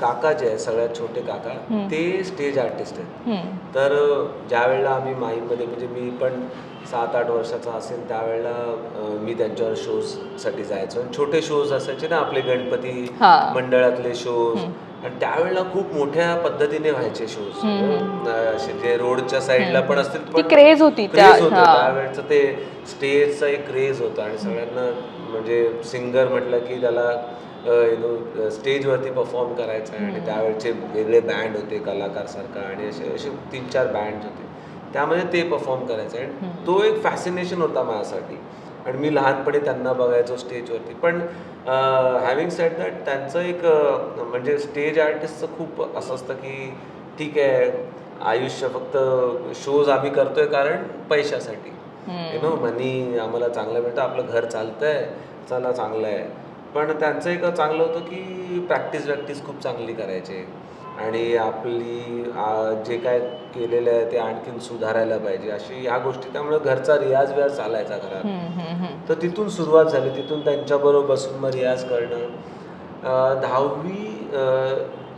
काका जे आहे सगळ्यात छोटे काका ते स्टेज आर्टिस्ट आहेत. तर ज्या वेळेला आम्ही माईमध्ये म्हणजे मी पण सात आठ वर्षाचा असेल त्यावेळेला मी त्यांच्यावर शोजसाठी जायचो. आणि छोटे शोज असायचे ना आपले गणपती. मंडळातले शोज आणि त्यावेळेला खूप मोठ्या पद्धतीने व्हायचे शोज असे जे रोडच्या साईडला पण असतील craze होती क्रेज होतं. त्यावेळेचं ते स्टेजचा एक क्रेज होता. आणि सगळ्यांना म्हणजे सिंगर म्हटलं की त्याला नो स्टेजवरती परफॉर्म करायचं आहे आणि त्यावेळचे वेगळे बँड होते कलाकार सारखा आणि असे असे तीन चार बँड होते. त्यामध्ये ते परफॉर्म करायचं आणि तो एक फॅसिनेशन होता माझ्यासाठी. आणि मी लहानपणी त्यांना बघायचो स्टेजवरती पण हॅव्हिंग सेट दॅट त्यांचं एक म्हणजे स्टेज आर्टिस्टचं खूप असं असतं की ठीक आहे आयुष्य फक्त शोज आम्ही करतोय कारण पैशासाठी. यु नो मनी आम्हाला चांगलं मिळतं आपलं घर चालतंय चला चांगलं आहे. पण त्यांचं एक चांगलं होतं की प्रॅक्टिस प्रॅक्टिस खूप चांगली करायचे. आणि आपली जे काय केलेलं आहे ते आणखीन सुधारायला पाहिजे. अशी ह्या गोष्टी. त्यामुळे घरचा रियाज व्याज चालायचा घरात. तर तिथून सुरुवात झाली. तिथून त्यांच्याबरोबर बसून मग रियाज करणं. दहावी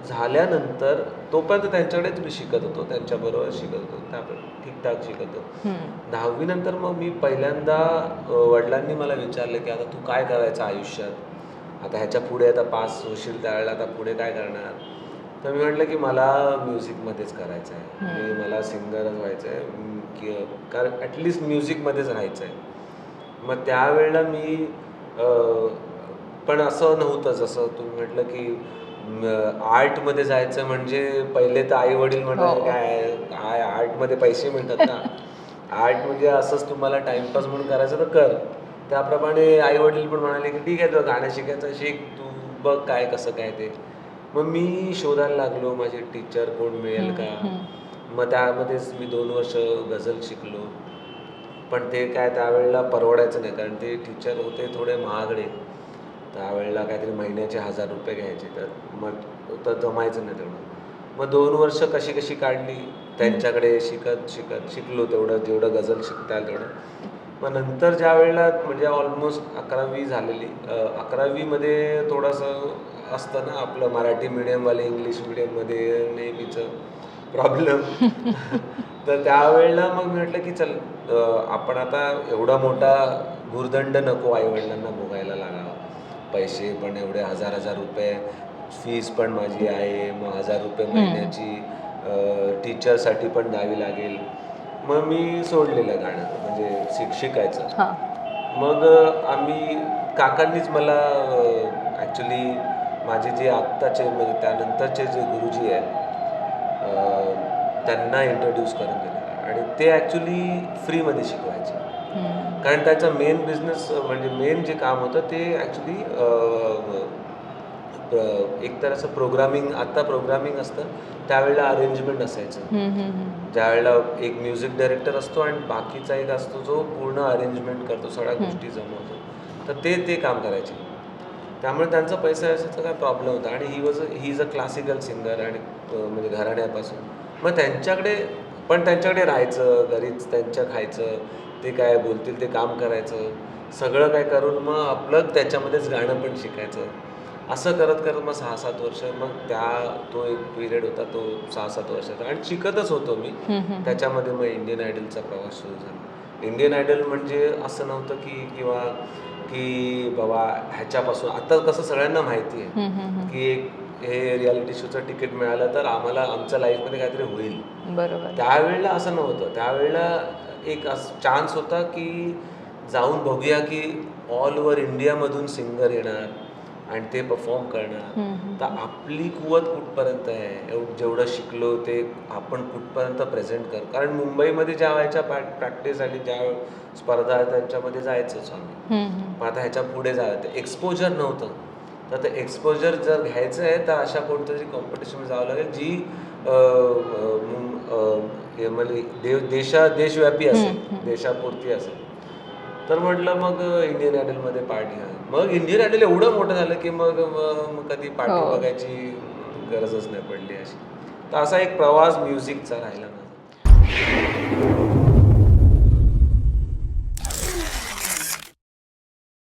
झाल्यानंतर तोपर्यंत त्यांच्याकडेच मी शिकत होतो. त्यांच्याबरोबर शिकत होतो. ठीकठाक शिकत होतो. दहावीनंतर मग मी पहिल्यांदा वडिलांनी मला विचारलं की आता तू काय करायचं आयुष्यात? आता ह्याच्या पुढे आता पास होशील त्यावेळेला आता पुढे काय करणार? तर मी म्हटलं की मला म्युझिकमध्येच करायचं आहे मी मला सिंगरच व्हायचं आहे की कारण ॲटलिस्ट म्युझिकमध्येच राहायचं आहे मग त्यावेळेला मी पण असं नव्हतं जसं तुम्ही म्हटलं की आर्टमध्ये जायचं म्हणजे पहिले तर आई वडील म्हणतात हो. काय काय आर्टमध्ये पैसे मिळतात का आर्ट म्हणजे असंच तुम्हाला टाइमपास म्हणून करायचं तर कर. त्याप्रमाणे आई वडील पण म्हणाले की ठीक आहे तुला गाणं शिकायचं शिक तू बघ काय कसं काय ते. मग मी शोधायला लागलो माझे टीचर कोण मिळेल का? मग त्यामध्येच मी दोन वर्ष गझल शिकलो. पण ते काय त्यावेळेला परवडायचं नाही कारण ते टीचर होते थोडे महागडे. त्यावेळेला काहीतरी महिन्याचे हजार रुपये घ्यायचे तर मग तर जमायचं नाही तेवढं. मग दोन वर्ष कशी कशी काढली त्यांच्याकडे शिकत शिकत शिकलो तेवढं जेवढं गझल शिकता आलं तेवढं. मग नंतर ज्या वेळेला म्हणजे ऑलमोस्ट अकरावी झालेली अकरावीमध्ये थोडंसं असतं ना आपलं मराठी मिडियमवाले इंग्लिश मिडियममध्ये नेहमीचं प्रॉब्लेम तर त्यावेळेला मग मी म्हटलं की चल आपण आता एवढा मोठा भुर्दंड नको आईवडिलांना भोगायला लागावा. पैसे पण एवढे हजार हजार रुपये फीस पण माझी आहे. मग हजार रुपये महिन्याची टीचरसाठी पण द्यावी लागेल. मग मी सोडलेलं गाणं म्हणजे शिक शिकायचं हा. मग आम्ही काकांनीच मला ॲक्च्युली माझे जे आत्ताचे म्हणजे त्यानंतरचे जे गुरुजी आहेत अ, त्यांना इंट्रोड्यूस करून दिलं. आणि ते ॲक्च्युली फ्रीमध्ये शिकवायचे. हम्म. कारण त्याचा मेन बिझनेस म्हणजे मेन जे काम होतं ते ॲक्च्युली एक तर असं प्रोग्रामिंग आत्ता प्रोग्रामिंग असतं त्यावेळेला अरेंजमेंट असायचं. ज्यावेळेला एक म्युझिक डायरेक्टर असतो आणि बाकीचा एक असतो जो पूर्ण अरेंजमेंट करतो सगळ्या गोष्टी जमवतो. तर ते ते काम करायचे. त्यामुळे त्यांचा पैसा असायचा काय प्रॉब्लेम होता आणि he was he is a classical singer आणि म्हणजे घराण्यापासून. मग त्यांच्याकडे पण त्यांच्याकडे राहायचं घरीच त्यांच्या खायचं ते काय बोलतील ते काम करायचं सगळं काय करून मग आपलं त्याच्यामध्येच गाणं पण शिकायचं. असं करत करत मग सहा सात वर्ष मग त्या तो एक पिरियड होता तो सहा सात वर्षाचा. आणि शिकतच होतो मी. त्याच्यामध्ये मग इंडियन आयडलचा प्रवास सुरू झाला. इंडियन आयडल म्हणजे असं नव्हतं की किंवा की बाबा ह्याच्यापासून आता कसं सगळ्यांना माहिती आहे. की एक हे रियालिटी शोचं तिकीट मिळालं तर आम्हाला आमच्या लाईफमध्ये काहीतरी होईल. बरोबर. त्यावेळेला असं नव्हतं. त्यावेळेला एक चान्स होता की जाऊन बघूया की ऑल ओव्हर इंडियामधून सिंगर येणार. आणि ते परफॉर्म हम्म, तर आपली कुवत कुठपर्यंत आहे? एवढं जेवढं शिकलो ते आपण कुठपर्यंत प्रेझेंट कर? कारण मुंबईमध्ये ज्या व्हायच्या प्रॅक्टिस आणि ज्या स्पर्धा त्यांच्यामध्ये जायचंच आम्ही. मग आता ह्याच्या पुढे जायचं एक्सपोजर नव्हतं. तर ते एक्सपोजर जर घ्यायचं आहे तर अशा कोणत्यातरी कॉम्पिटिशन जावं लागेल जी म्हणजे देशा देशव्यापी असेल. देशापुरती असेल. तर म्हटलं मग इंडियन आयडलमध्ये पार्ट घ्या मग इंडियन आयडल एवढं मोठं झालं की मग कधी पार्टी हो. बघायची गरजच नाही पडली अशी. तर असा एक प्रवास म्युझिकचा राहिला माझा.